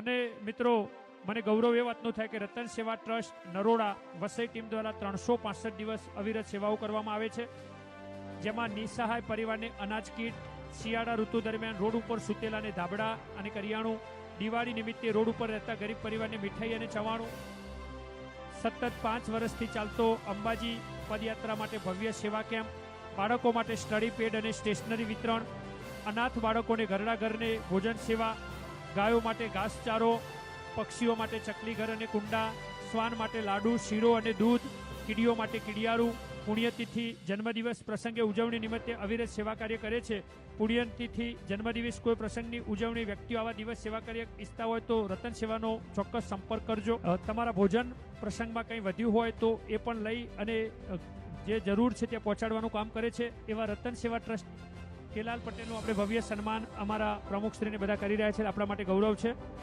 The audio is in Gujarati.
અને મિત્રો, મને ગૌરવ એ વાતનું થાય કે રતન સેવા ટ્રસ્ટ નરોડા વસઈ ટીમ દ્વારા ત્રણસો પાસઠ દિવસ અવિરત સેવાઓ કરવામાં આવે છે. જેમાં નિસહાય પરિવારને અનાજ કીટ, શિયાળા ઋતુ દરમિયાન રોડ ઉપર સૂતેલાને ધાબળા અને કરિયાણું, દિવાળી નિમિત્તે રોડ ઉપર રહેતા ગરીબ પરિવારને મીઠાઈ અને ચવાણું, સતત પાંચ વર્ષથી ચાલતો અંબાજી પદયાત્રા માટે ભવ્ય સેવા કેમ્પ, બાળકો માટે સ્ટડી પેડ અને સ્ટેશનરી વિતરણ, અનાથ બાળકોને ઘરડા ઘરને ભોજન સેવા ગાયો માટે ઘાસચારો, પક્ષીઓ માટે ચકલી ઘર અને કુંડા, શ્વાન માટે લાડુ, શીરો અને દૂધ, કીડીઓ માટે કીડિયારું પુણ્યતિથિ, જન્મદિવસ પ્રસંગે ઉજવણી નિમિત્તે અવિરત સેવા કાર્ય કરે છે. પુણ્યતિથિ, જન્મદિવસ કોઈ પ્રસંગની ઉજવણી વ્યક્તિઓ આવા દિવસ સેવા કાર્ય ઈચ્છતા હોય તો રતન સેવાનો ચોક્કસ સંપર્ક કરજો. તમારા ભોજન પ્રસંગમાં કંઈ વધ્યું હોય તો એ પણ લઈ અને જે જરૂર છે તે પહોંચાડવાનું કામ કરે છે. એવા રતન સેવા ટ્રસ્ટ કેલાલ પટેલનું આપણે ભવ્ય સન્માન અમારા પ્રમુખશ્રીને બધા કરી રહ્યા છે. આપણા માટે ગૌરવ છે.